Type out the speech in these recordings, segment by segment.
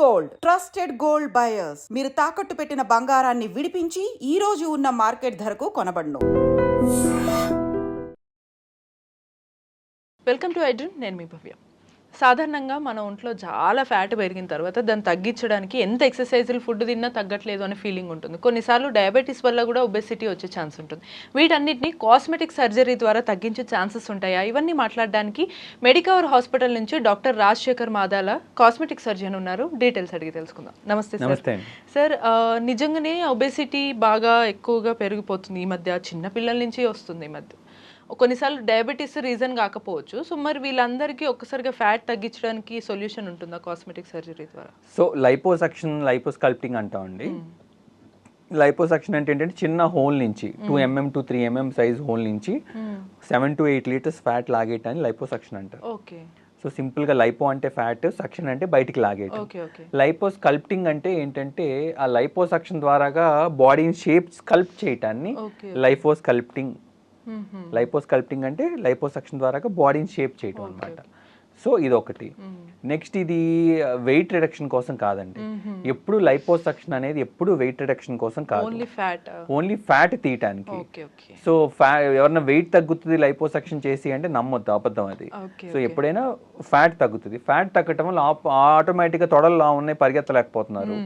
Gold. Trusted gold buyers. మీరు తాకట్టు పెట్టిన బంగారాన్ని విడిపించి ఈ రోజు ఉన్న మార్కెట్ ధరకు కొనబడను. వెల్కమ్ టు ఐడ్రన్ నేను మీ భవ్య. సాధారణంగా మన ఒంట్లో చాలా ఫ్యాట్ పెరిగిన తర్వాత దాన్ని తగ్గించడానికి ఎంత ఎక్సర్సైజులు ఫుడ్ తిన్నా తగ్గట్లేదు అనే ఫీలింగ్ ఉంటుంది. కొన్నిసార్లు డయాబెటీస్ వల్ల కూడా ఒబెసిటీ వచ్చే ఛాన్స్ ఉంటుంది. వీటన్నిటిని కాస్మెటిక్ సర్జరీ ద్వారా తగ్గించే ఛాన్సెస్ ఉంటాయా? ఇవన్నీ మాట్లాడడానికి మెడికవర్ హాస్పిటల్ నుంచి doctor Rajasekhar Madala cosmetic surgeon ఉన్నారు. డీటెయిల్స్ అడిగి తెలుసుకుందాం. నమస్తే సార్. నమస్తే. సార్ నిజంగానే ఒబేసిటీ బాగా ఎక్కువగా పెరిగిపోతుంది ఈ మధ్య. చిన్న పిల్లల నుంచి వస్తుంది ఈ మధ్య. కొన్నిసార్లు డయాబెటీస్ రీజన్ కాకపోవచ్చు. సో మరి వీళ్ళందరికీ ఒక్కసారిగా ఫ్యాట్ తగ్గించడానికి సొల్యూషన్ ఉంటుందా కాస్మెటిక్ సర్జరీ ద్వారా? సో లైపోసక్షన్ లైపోస్కల్ప్టింగ్ అంటామండి. లైపోసక్షన్ అంటే ఏంటంటే చిన్న హోల్ నుంచి two mm to three mm size hole నుంచి seven to eight litres fat లాగేయటాన్ని liposuction అంటారు. ఓకే. సో సింపుల్గా లైపో అంటే ఫ్యాట్ సక్షన్ అంటే బయటికి లాగేయటం. లైపో స్కల్ప్టింగ్ అంటే ఏంటంటే ఆ లైపోసక్షన్ ద్వారాగా బాడీని షేప్ స్కల్ప్ట్ చేయటాన్ని లైఫో స్కల్ప్టింగ్ లైపో స్కల్ప్టింగ్ అంటే లైపోసక్షన్ ద్వారా బాడీని షేప్ చేయటం అనమాట సో ఇది ఒకటి నెక్స్ట్ ఇది వెయిట్ రిడక్షన్ కోసం కాదండి. ఎప్పుడు లైపోసక్షన్ అనేది ఎప్పుడు వెయిట్ రిడక్షన్ కోసం కాదు. Only fat. ఓన్లీ ఫ్యాట్ తీయటానికి. సో ఫ్యా ఎవరన్నా వెయిట్ తగ్గుతుంది లైపోసక్షన్ చేసి అంటే నమ్మొద్దు అబద్ధం అది. సో ఎప్పుడైనా ఫ్యాట్ తగ్గుతుంది. ఫ్యాట్ తగ్గటం వల్ల ఆటోమేటిక్గా తొడలు లా ఉన్నాయి పరిగెత్తలేకపోతున్నారు.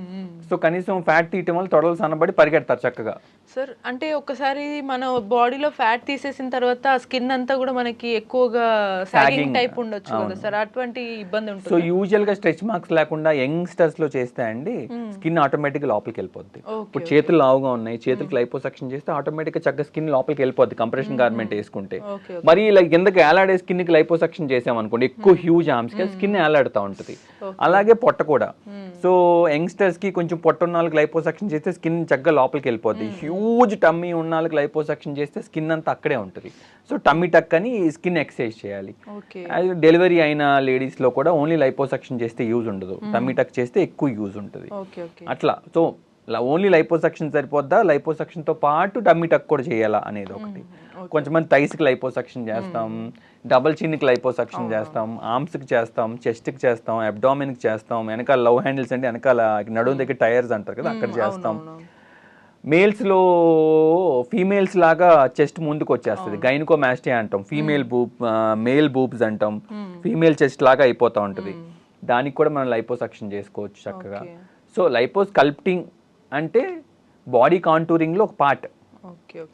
సో కనీసం ఫ్యాట్ తీయటం వల్ల తొడలు సన్నబడి పరిగెడతారు చక్కగా. సార్ అంటే ఒక్కసారి మన బాడీలో ఫ్యాట్ తీసేసిన తర్వాత స్కిన్ అంతా కూడా మనకి ఎక్కువగా సాగింగ్ టైప్ ఉండొచ్చు కదా సార్ అటువంటి ఇబ్బంది సో ఉంటుంది? యూజువల్గా స్ట్రెచ్ మార్క్స్ లేకుండా యంగ్స్టర్స్లో చేస్తే అండి స్కిన్ ఆటోమేటిక్ లోపలికి వెళ్ళిపోద్ది. ఇప్పుడు చేతులు లావుగా ఉన్నాయి చేతులకు లైపోసక్షన్ చేస్తే ఆటోమేటిక్గా చక్కగా స్కిన్ లోపలికి వెళ్ళిపోద్ది కంప్రెషన్ గార్మెంట్ వేసుకుంటే. మరి ఇలా కిందకి ఏలాడే స్కిన్కి లైపోసక్షన్ చేసామనుకోండి ఎక్కువ హ్యూజ్ ఆర్మ్స్కి స్కిన్ ఏలాడుతూ ఉంటుంది. అలాగే పొట్ట కూడా. సో యంగ్స్టర్స్కి కొంచెం పొట్ట ఉన్న వాళ్ళకి లైపోసక్షన్ చేస్తే స్కిన్ చక్కగా లోపలికి వెళ్ళిపోద్ది. హ్యూజ్ టమ్మీ ఉన్న వాళ్ళకి లైపోసక్షన్ చేస్తే స్కిన్ అంతా అక్కడే ఉంటుంది. సో టమ్మీ టక్ అని స్కిన్ ఎక్సర్సైజ్ చేయాలి. డెలివరీ అయిన లేడీస్లో కూడా ఓన్లీ లైపోసక్షన్ చేస్తే యూజ్ ఉండదు. టమ్మీ టక్ చేస్తే ఎక్కువ యూజ్ ఉంటుంది. అట్లా. సో ఓన్లీ లైపోసక్షన్ సరిపోద్దా? లైపోసక్షన్తో పాటు టమ్మీ టక్ కూడా చేయాలా అనేది ఒకటి. కొంచెంమంది థైస్కి లైపోసక్షన్ చేస్తాం డబల్ చిన్కి లైపోసక్షన్ చేస్తాం ఆర్మ్స్కి చేస్తాం చెస్ట్కి చేస్తాం అబ్డామిన్కి చేస్తాం వెనకాల లవ్ హ్యాండిల్స్ అంటే వెనకాల నడుము దగ్గర టైర్స్ అంటారు కదా అక్కడ చేస్తాం. మేల్స్లో ఫీమేల్స్ లాగా చెస్ట్ ముందుకు వచ్చేస్తుంది గైనకో మ్యాస్టే అంటాం. ఫీమేల్ బూబ్ మేల్ బూబ్స్ అంటాం. ఫీమేల్ చెస్ట్ లాగా అయిపోతా ఉంటుంది. దానికి కూడా మనం లైపోసక్షన్ చేసుకోవచ్చు చక్కగా. సో లైపోస్ కల్ప్టింగ్ అంటే బాడీ కాంటూరింగ్లో ఒక పార్ట్.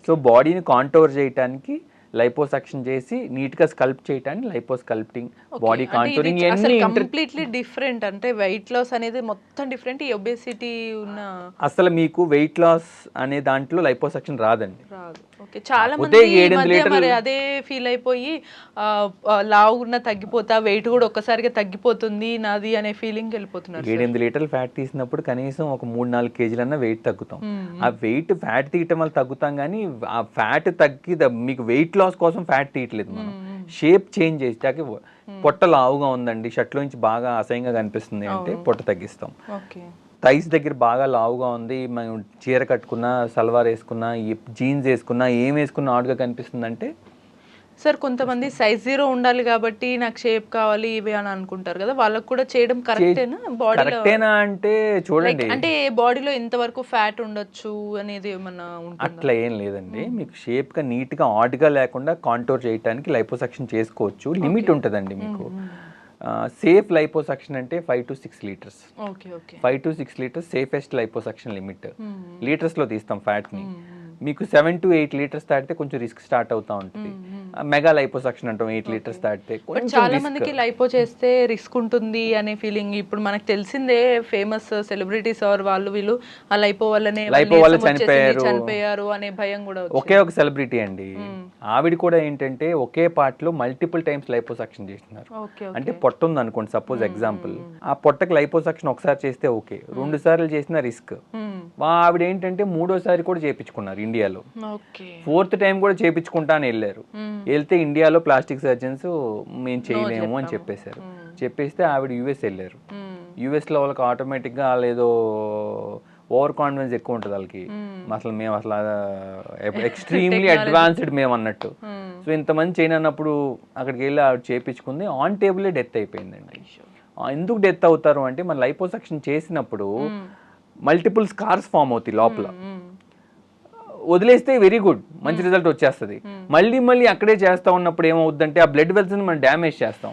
సో బాడీని కాంటోర్ చేయడానికి లైపోసక్షన్ చేసి నీట్గా స్కల్ప్ చేయడానికి లైపో స్కల్ప్టింగ్ బాడీ కాంటూరింగ్ ఇవన్నీ కంప్లీట్లీ డిఫరెంట్. అంటే వెయిట్ లాస్ అనేది మొత్తం డిఫరెంట్ ఈ ఒబేసిటీ ఉన్న అసలు మీకు వెయిట్ లాస్ అనే దాంట్లో లైపోసక్షన్ రాదండి. రాదు. ఓకే. చాలా మంది మరి అదే ఫీల్ అయిపోయి ఆ, ఆ, లావు ఉన్న తగ్గిపోతా వెయిట్ కూడా ఒక్కసారిగా తగ్గిపోతుంది నాది అనే ఫీలింగ్ వెళ్ళిపోతున్నారు ఏడెనిమిది లీటర్లు ఫ్యాట్ తీసినప్పుడు కనీసం ఒక మూడు నాలుగు కేజీలన్నా వెయిట్ తగ్గుతాం. ఆ వెయిట్ ఫ్యాట్ తీయటం వల్ల తగ్గుతాం కానీ ఆ ఫ్యాట్ తగ్గి మీకు వెయిట్ లాస్ కోసం ఫ్యాట్ తీయట్లేదు మనం. షేప్ చేంజ్ చేసాక పొట్ట లావుగా ఉందండి. షర్ట్లో నుంచి బాగా అసహ్యంగా కనిపిస్తుంది అంటే పొట్ట తగ్గిస్తాం. థైస్ దగ్గర బాగా లావుగా ఉంది. మనం చీర కట్టుకున్నా సల్వార్ వేసుకున్నా జీన్స్ వేసుకున్నా ఏం వేసుకున్నా ఆడుగా కనిపిస్తుంది అంటే సార్ కొంతమంది సైజ్ జీరో ఉండాలి కాబట్టి నాకు షేప్ కావాలి ఇవి అని అనుకుంటారు కదా. వాళ్ళకు కూడా చేయడం కరెక్టేనా కరెక్టేనా అంటే చూడండి. అంటే బాడీలో ఎంతవరకు ఫ్యాట్ ఉండొచ్చు అనేది ఏమన్నా అట్లా ఏం లేదండి. మీకు షేప్గా నీట్గా ఆడ్గా లేకుండా కాంటోర్ చేయడానికి లైపోసక్షన్ చేసుకోవచ్చు. లిమిట్ ఉంటుందండి మీకు. సేఫ్ లైపోసక్షన్ అంటే five to six litres five to six litres safest liposuction limit లీటర్స్లో తీస్తాం ఫ్యాట్ని మీకు సెవెన్ టు ఎయిట్ లీటర్స్ దాటితే కొంచెం రిస్క్ స్టార్ట్ అవుతా ఉంటుంది. మెగా లైపోసక్షన్ అంటాం ఎయిట్ లీటర్స్ దాటితే. చాలా. మందికి లైపో చేస్తే రిస్క్ ఉంటుంది అనే ఫీలింగ్ ఇప్పుడు మనకు తెలిసిందే ఫేమస్ సెలబ్రిటీస్ ఆర్ వాళ్ళు వీళ్ళు ఆ లైపో వల్లనే Lipo వల్ల చనిపోయారు. చనిపోయారు అనే భయం కూడా. ఒకే ఒక సెలబ్రిటీ అండి. ఆవిడ కూడా ఏంటంటే ఒకే పార్ట్లో మల్టిపుల్ టైమ్స్ లైపోసక్షన్ చేస్తున్నారు ఓకే అంటే పొట్ట ఉంది అనుకోండి సపోజ్ ఎగ్జాంపుల్ ఆ పొట్టకి లైపోసక్షన్ ఒకసారి చేస్తే ఓకే రెండు సార్లు చేసిన రిస్క్ ఆవిడ ఏంటంటే మూడోసారి కూడా చేపించుకున్నారు ఇండియాలో. ఫోర్త్ టైం కూడా చేపించుకుంటా అని వెళ్ళారు వెళ్తే ఇండియాలో ప్లాస్టిక్ సర్జన్స్ మేము చేయలేము అని చెప్పేశారు. చెప్పేస్తే ఆవిడ యుఎస్ వెళ్ళారు. యుఎస్లో వాళ్ళకి ఆటోమేటిక్గా లేదో ఓవర్ కాన్ఫిడెన్స్ ఎక్కువ ఉంటుంది వాళ్ళకి. అసలు మేము అసలు ఎక్స్ట్రీమ్లీ అడ్వాన్స్డ్ మేము అన్నట్టు. సో ఇంతమంది చేయను అన్నప్పుడు అక్కడికి వెళ్ళి ఆవిడ చేపించుకుంది. ఆన్ టేబుల్ డెత్ అయిపోయిందండి. ఎందుకు డెత్ అవుతారు అంటే మన లైపోసక్షన్ చేసినప్పుడు మల్టిపుల్ స్కార్స్ ఫామ్ అవుతాయి లోపల. వదిలేస్తే వెరీ గుడ్ మంచి రిజల్ట్ వచ్చేస్తుంది. మళ్ళీ మళ్ళీ అక్కడే చేస్తా ఉన్నప్పుడు ఏమవుద్దంటే ఆ బ్లడ్ వెల్స్ మనం డ్యామేజ్ చేస్తాం.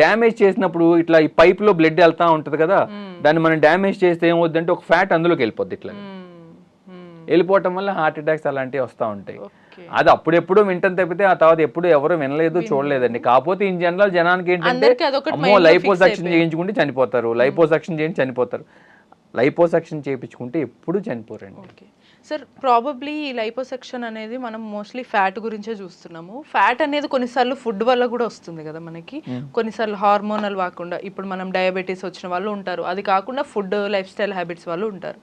డ్యామేజ్ చేసినప్పుడు ఇట్లా ఈ పైప్లో బ్లడ్ వెళ్తా ఉంటది కదా దాన్ని మనం డ్యామేజ్ చేస్తే ఏమవుద్దంటే ఒక ఫ్యాట్ అందులోకి వెళ్ళిపోద్ది ఇట్లా వెళ్ళిపోవటం వల్ల హార్ట్ అటాక్స్ అలాంటివి వస్తూ ఉంటాయి. అది అప్పుడెప్పుడు వింటం తప్పితే ఆ తర్వాత ఎప్పుడు ఎవరు వినలేదు చూడలేదండి. కాకపోతే ఇన్ జనరల్ జనానికి ఏంటంటే అమ్మో లైపోసక్షన్ చేయించుకుంటే చనిపోతారు. లైపోసక్షన్ చేయించి చనిపోతారు. లైపోసక్షన్ చేయించుకుంటే ఎప్పుడు చనిపోరండి. సార్ ప్రాబబ్లీ ఈ లైపోసెక్షన్ అనేది మనం మోస్ట్లీ ఫ్యాట్ గురించే చూస్తున్నాము. ఫ్యాట్ అనేది కొన్నిసార్లు ఫుడ్ వల్ల కూడా వస్తుంది కదా మనకి. కొన్నిసార్లు హార్మోనల్ కాకుండా ఇప్పుడు మనం డయాబెటీస్ వచ్చిన వాళ్ళు ఉంటారు. అది కాకుండా ఫుడ్ లైఫ్ స్టైల్ హ్యాబిట్స్ వాళ్ళు ఉంటారు.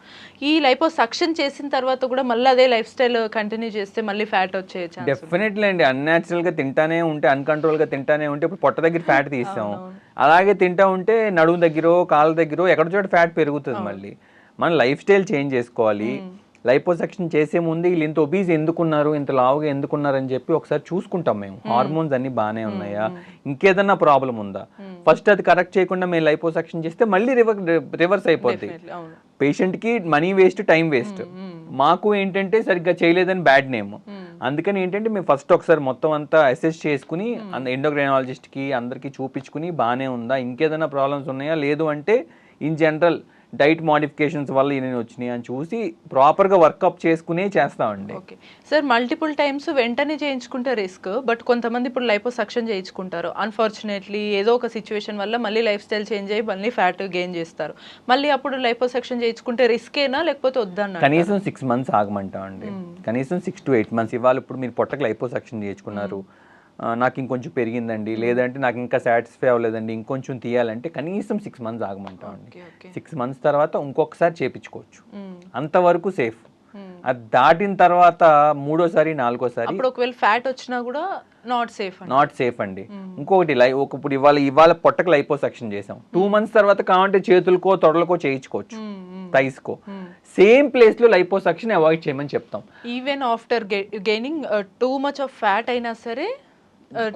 ఈ లైపోసక్షన్ చేసిన తర్వాత కూడా మళ్ళీ అదే లైఫ్ స్టైల్ కంటిన్యూ చేస్తే మళ్ళీ ఫ్యాట్ వచ్చే డెఫినెట్లీ అండి. అన్యాచురల్గా తింటానే ఉంటే అన్కంట్రోల్గా తింటానే ఉంటే ఇప్పుడు పొట్ట దగ్గర ఫ్యాట్ తీస్తాం అలాగే తింటా ఉంటే నడుము దగ్గర కాళ్ళ దగ్గర ఎక్కడ చోట ఫ్యాట్ పెరుగుతుంది మళ్ళీ. మన లైఫ్ స్టైల్ చేంజ్ చేసుకోవాలి లైపోసెక్షన్ చేసే ముందు వీళ్ళు ఇంత ఒబీస్ ఎందుకున్నారు ఇంత లావుగా ఎందుకున్నారు అని చెప్పి ఒకసారి చూసుకుంటాం మేము. హార్మోన్స్ అన్ని బాగానే ఉన్నాయా? ఇంకేదన్నా ప్రాబ్లం ఉందా? ఫస్ట్ అది కరెక్ట్ చేయకుండా మేము లైపోసెక్షన్ చేస్తే మళ్ళీ రివర్ రివర్స్ అయిపోద్ది. అవును. పేషెంట్కి మనీ వేస్ట్ టైం వేస్ట్ మాకు ఏంటంటే సరిగ్గా చేయలేదని బ్యాడ్ నేమ్ అందుకని ఏంటంటే మేము ఫస్ట్ ఒకసారి మొత్తం అంతా అసెస్ చేసుకుని ఎండోక్రైనాలజిస్ట్కి అందరికి చూపించుకుని బాగానే ఉందా? ఇంకేదైనా ప్రాబ్లమ్స్ ఉన్నాయా? లేదు అంటే ఇన్ జనరల్ డైట్ మోడిఫికేషన్స్ వల్ల నేను వచ్చినాయి అని చూసి ప్రాపర్గా వర్కప్ చేసుకునే చేస్తామండి. ఓకే. సార్ మల్టిపుల్ టైమ్స్ వెంటనే చేయించుకుంటే రిస్క్ బట్ కొంతమంది ఇప్పుడు లైపోసక్షన్ చేయించుకుంటారు. అన్ఫార్చునేట్లీ ఏదో ఒక సిచ్యువేషన్ వల్ల మళ్ళీ లైఫ్ స్టైల్ చేంజ్ అయ్యి మళ్ళీ ఫ్యాట్ గెయిన్ చేస్తారు. మళ్ళీ అప్పుడు లైపోసక్షన్ చేయించుకుంటే రిస్కేనా లేకపోతే వద్దన్న కనీసం సిక్స్ మంత్స్ ఆగమంటాం అండి కనీసం సిక్స్ టు ఎయిట్ మంత్స్ ఇవాళ ఇప్పుడు మీరు పొట్టకు లైపోసక్షన్ చేయించుకున్నారు. ఆ, నాకు ఇంకొంచెం పెరిగిందండి. లేదంటే నాకు ఇంకా సాటిస్ఫై అవ్వలేదండి. ఇంకొంచెం తీయాలంటే కనీసం సిక్స్ మంత్స్ ఆగమంటాం అండి. ఓకే ఓకే సిక్స్ మంత్స్ తర్వాత ఇంకొకసారి చేపించుకోవచ్చు. అంతవరకు సేఫ్ అది దాటిన తర్వాత మూడోసారి నాలుగోసారి ఒకవేళ ఫ్యాట్ వచ్చినా కూడా నాట్ సేఫ్ అండి. నాట్ సేఫ్ అండి. ఇంకొకటి లై ఒక ఇప్పుడు ఇవాళ ఇవాళ పొట్టకు లైపోసెక్షన్ చేసాం. టూ మంత్స్ తర్వాత కావాలంటే చేతులకో తొడలకో చేయించుకోవచ్చు. థైస్కో సేమ్ ప్లేస్లో లైపోసెక్షన్ అవాయిడ్ చేయమని చెప్తాం. Even after gaining too much of fat అయినా సరే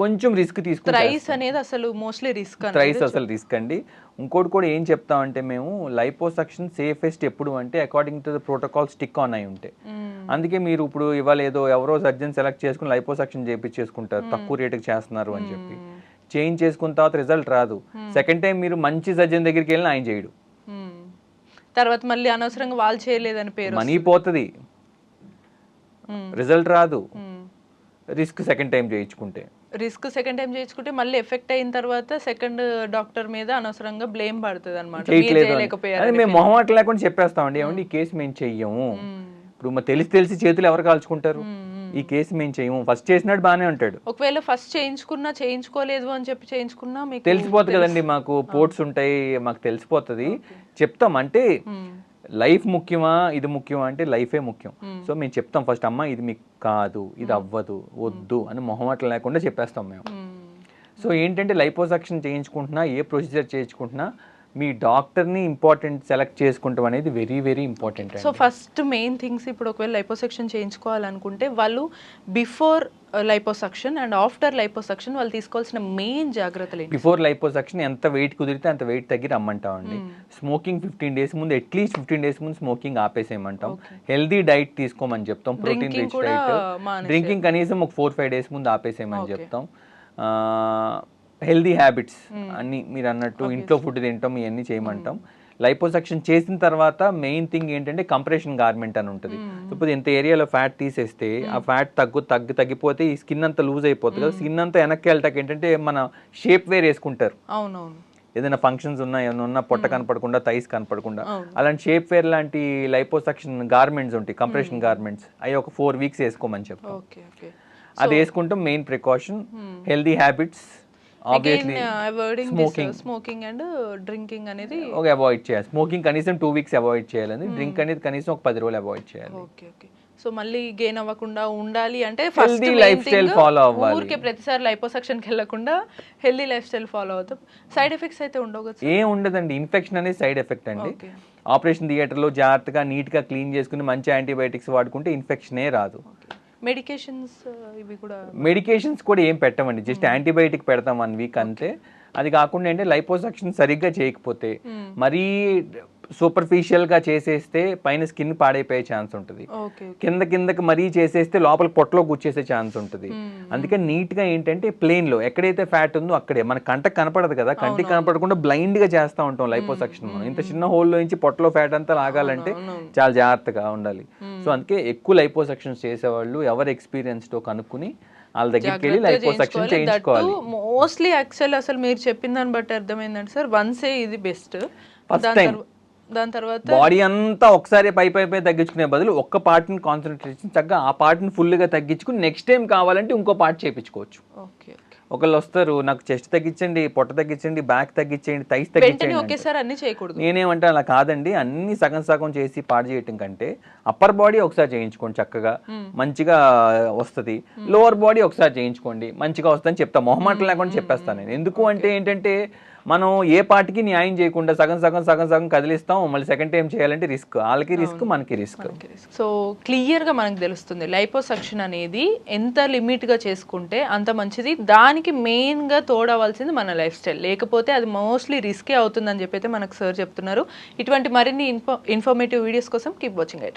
కొంచెం రిస్క్ తీసుకుని థ్రైస్ అనేది అసలు మోస్ట్లీ రిస్క్ థ్రైస్ అసలు రిస్క్ అండి. ఇంకోటి కూడా ఏం చెప్తామంటే మేము లైపోసక్షన్ సేఫెస్ట్ ఎప్పుడు అంటే according to the protocol stick on అయి ఉంటాయి అందుకే మీరు ఇప్పుడు ఇవాళ ఏదో ఎవరో సర్జన్ సెలెక్ట్ చేసుకుని లైపోసక్షన్ చేపించేసుకుంటారు. తక్కువ రేటుకి చేస్తున్నారు అని చెప్పి. చేంజ్ చేసుకున్న తర్వాత రిజల్ట్ రాదు. సెకండ్ టైం మీరు మంచి సర్జన్ దగ్గరికి వెళ్ళి ఆయన చేయడు. తర్వాత మళ్ళీ అనవసరంగా వాళ్ళు చేయలేదని పేరు మనీ పోతుంది. రిజల్ట్ రాదు. రిస్క్ సెకండ్ టైం చేయించుకుంటే. రిస్క్ సెకండ్ టైం చేయించుకుంటే మళ్ళీ ఎఫెక్ట్ అయిన తర్వాత సెకండ్ డాక్టర్ మీద అనవసరంగా బ్లేమ్ పడుతుంది అనమాట మేము మొహమాట లేకుండా చెప్పేస్తామండి. ఏమండి ఈ కేసు మేము చెయ్యము. ఇప్పుడు మరి తెలిసి తెలిసి చేతులు ఎవరు కాల్చుకుంటారు? ఈ కేసు మేము చెయ్యము. ఫస్ట్ చేసినట్టు బాగానే ఉంటాడు. ఒకవేళ ఫస్ట్ చేయించుకున్నా చేయించుకోలేదు అని చెప్పి చేయించుకున్నా మీకు తెలిసిపోతుంది కదండి మాకు పోర్ట్స్ ఉంటాయి మాకు తెలిసిపోతుంది. చెప్తాం. అంటే లైఫ్ ముఖ్యమా ఇది ముఖ్యమా అంటే లైఫే ముఖ్యం. సో మేము చెప్తాం ఫస్ట్ అమ్మ ఇది మీకు కాదు ఇది అవ్వదు వద్దు అని మొహమాట లేకుండా చెప్పేస్తాం మేము. సో ఏంటంటే లైపోసక్షన్ చేయించుకుంటున్నా ఏ ప్రొసీజర్ చేయించుకుంటున్నా మీ డాక్టర్ని ఇంపార్టెంట్ సెలెక్ట్ చేసుకుంటాం అనేది very very important so first main things ఇప్పుడు ఒకవేళ లైపోసెక్షన్ చేయించుకోవాలనుకుంటే వాళ్ళు before liposuction and after liposuction వాళ్ళు తీసుకోవాల్సిన మెయిన్ జాగ్రత్తలు బిఫోర్ లైపోసక్షన్ ఎంత వెయిట్ కుదిరితే అంత వెయిట్ తగ్గి రమ్మంటామండి. స్మోకింగ్ ఫిఫ్టీన్ డేస్ ముందు అట్లీస్ట్ ఫిఫ్టీన్ డేస్ ముందు స్మోకింగ్ ఆపేసేయమంటాం. హెల్దీ డైట్ తీసుకోమని చెప్తాం ప్రోటీన్ రిచ్ డైట్. డ్రింకింగ్ కనీసం ఒక ఫోర్ ఫైవ్ డేస్ ముందు ఆపేసేయమని చెప్తాం. హెల్దీ హ్యాబిట్స్ అన్ని మీరు అన్నట్టు ఇంట్లో ఫుడ్ తింటాం ఇవన్నీ చేయమంటాం. లైపోసక్షన్ చేసిన తర్వాత మెయిన్ థింగ్ ఏంటంటే కంప్రెషన్ గార్మెంట్ అని ఉంటుంది. ఇప్పుడు ఇంత ఏరియాలో ఫ్యాట్ తీసేస్తే ఆ ఫ్యాట్ తగ్గు తగ్గి తగ్గిపోతే ఈ స్కిన్ అంతా లూజ్ అయిపోతుంది కదా. స్కిన్ అంతా వెనక్కి వెళ్ళటానికి ఏంటంటే మన షేప్ వేర్ వేసుకుంటారు. అవునవును. ఏదైనా ఫంక్షన్స్ ఉన్నా ఏమైనా ఉన్నా పొట్ట కనపడకుండా థైస్ కనపడకుండా. అలాంటి షేప్ వేర్ లాంటి లైపోసక్షన్ గార్మెంట్స్ ఉంటాయి కంప్రెషన్ గార్మెంట్స్. అవి ఒక ఫోర్ వీక్స్ వేసుకోమని చెప్తాం అది వేసుకుంటాం main precaution healthy habits obviously smoking. Smoking and drinking అనేది ఒక అవాయిడ్ చేయాలి. స్మోకింగ్ కనీసం టూ వీక్స్ అవాయిడ్ చేయాలని డ్రింక్ అనేది కనీసం ఒక పది రోజులు అవాయిడ్ చేయాలి. ఓకే ఓకే సో మళ్ళీ గెయిన్ అవ్వకుండా ఉండాలి అంటే ఫస్ట్ Healthy lifestyle follow అవ్వాలి. ఊరికే ప్రతిసారి లైపోసక్షన్కి వెళ్ళకుండా హెల్దీ లైఫ్ స్టైల్ ఫాలో అవుతాం. సైడ్ ఎఫెక్ట్స్ అయితే ఉండవు కదా ఏం ఉండదండి. ఇన్ఫెక్షన్ అనేది సైడ్ ఎఫెక్ట్ అండి. ఓకే ఆపరేషన్ థియేటర్లో జాగ్రత్తగా నీట్గా క్లీన్ చేసుకుని మంచి యాంటీబయాటిక్స్ వాడుకుంటే ఇన్ఫెక్షనే రాదు. మెడికేషన్స్ ఇవి కూడా మెడికేషన్స్ కూడా ఏం పెట్టమండి జస్ట్ యాంటీబయాటిక్ పెడతాం వన్ వీక్ అంతే. అది కాకుండా ఏంటంటే లైపోసక్షన్ సరిగ్గా చేయకపోతే మరీ సూపర్ఫిషియల్గా చేసేస్తే పైన స్కిన్ పాడైపోయే ఛాన్స్ ఉంటుంది. కింద కిందకి మరీ చేసేస్తే లోపల పొట్టలో కూర్చేసే ఛాన్స్ ఉంటుంది. అందుకని నీట్గా ఏంటంటే ప్లేన్లో ఎక్కడైతే ఫ్యాట్ ఉందో అక్కడే. మన కంటకు కనపడదు కదా కంటికి కనపడకుండా బ్లైండ్గా చేస్తా ఉంటాం లైపోసక్షన్. మనం ఇంత చిన్న హోల్లో నుంచి పొట్టలో ఫ్యాట్ అంతా లాగాలంటే చాలా జాగ్రత్తగా ఉండాలి. సో అందుకే ఎక్కువ లైపోసక్షన్ చేసేవాళ్ళు ఎవరు ఎక్స్పీరియన్స్తో కనుక్కుని వాళ్ళ దగ్గరికి వెళ్ళి చేయించుకోవాలి. మోస్ట్లీ యాక్చువల్ అసలు మీరు చెప్పిన దాన్ని బట్టి అర్థమైందంటే సార్. వన్సే ఇది బెస్ట్. తర్వా- దాని తర్వాత బాడీ అంతా ఒకసారి పై పై పై తగ్గించుకునే బదులు ఒక్క పార్ట్ని కాన్సన్ట్రేషన్ చక్కగా ఆ పార్ట్ని ఫుల్గా తగ్గించుకుని నెక్స్ట్ టైం కావాలంటే ఇంకో పార్ట్ చేయించుకోవచ్చు. ఓకే ఒకళ్ళు వస్తారు నాకు చెస్ట్ తగ్గించండి పొట్ట తగ్గించండి బ్యాక్ తగ్గించండి వెంటనే తగ్గించండి. ఒకేసారి అన్ని చేయకూడదు. నేనేమంటే అలా కాదండి అన్ని సగం సగం చేసి పాడు చేయటం కంటే అప్పర్ బాడీ ఒకసారి చేయించుకోండి చక్కగా. మంచిగా వస్తుంది. లోవర్ బాడీ ఒకసారి చేయించుకోండి మంచిగా వస్తుందని చెప్తా. మొహమాటం లేకుండా చెప్పేస్తాను నేను. ఎందుకు అంటే ఏంటంటే మనం ఏ పార్టీకి న్యాయం చేయకుండా సగం సగం సగం సగం కదిలిస్తాం మళ్ళీ సెకండ్ టైం చేయాలంటే రిస్క్ వాళ్ళకి రిస్క్ మనకి రిస్క్ సో క్లియర్గా మనకు తెలుస్తుంది లైపోసక్షన్ అనేది ఎంత లిమిట్గా చేసుకుంటే అంత మంచిది. దానికి మెయిన్గా తోడవలసింది మన లైఫ్ స్టైల్ లేకపోతే అది మోస్ట్లీ రిస్కే అవుతుందని చెప్పి అయితే మనకు సార్ చెప్తున్నారు. ఇటువంటి మరిన్ని ఇన్ఫో ఇన్ఫర్మేటివ్ వీడియోస్ కోసం కీప్ వాచింగ్ ఐ